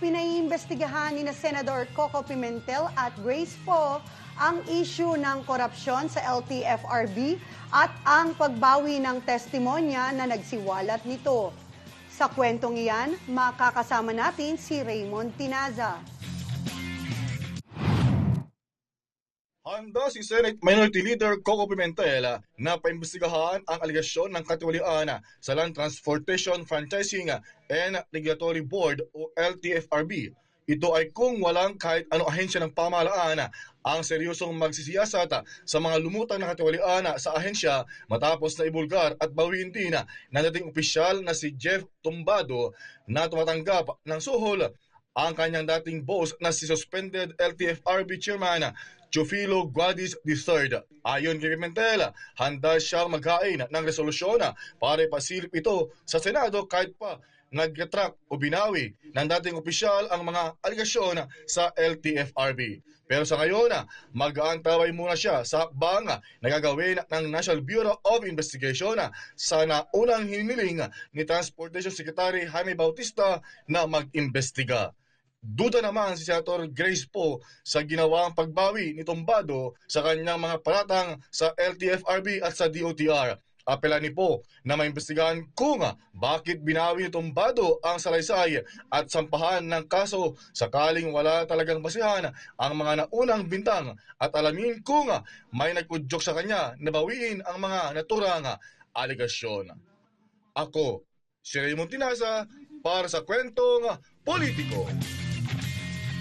Pinaiimbestigahan ni na Senador Coco Pimentel at Grace Poe ang issue ng korupsyon sa LTFRB at ang pagbawi ng testimonya na nagsiwalat nito. Sa kwentong iyan, makakasama natin si Raymond Tinaza. Handa si Senate Minority Leader Coco Pimentel na paimbestigahan ang aligasyon ng katiwalian sa Land Transportation Franchising and Regulatory Board o LTFRB. Ito ay kung walang kahit anong ahensya ng pamahalaan ang seryosong magsisiyasat sa mga lumutang na katiwalian sa ahensya matapos na ibulgar at bawiin din na dating opisyal na si Jeff Tumbado na tumatanggap ng suhol ang kanyang dating boss na si suspended LTFRB chairman Chufilo Guadis III. Ayon kay Pimentel, handa siyang maghain ng resolusyon para ipasilip ito sa Senado kahit pa nag-retract o binawi ng dating opisyal ang mga aligasyon sa LTFRB. Pero sa ngayon, mag-aantaway muna siya sa hakbang na gagawin ng National Bureau of Investigation sa naunang hiniling ni Transportation Secretary Jaime Bautista na mag-imbestiga. Duda naman si Senator Grace Poe sa ginawang pagbawi ni Tombado sa kanyang mga paratang sa LTFRB at sa DOTR. Apela ni Poe na maimbestigahan kung bakit binawi ni Tombado ang salaysay at sampahan ng kaso sakaling wala talagang basihan ang mga naunang bintang at alamin kung may nagkudyok sa kanya na bawiin ang mga naturang aligasyon. Ako, si Raymond Tinaza para sa kwentong politiko.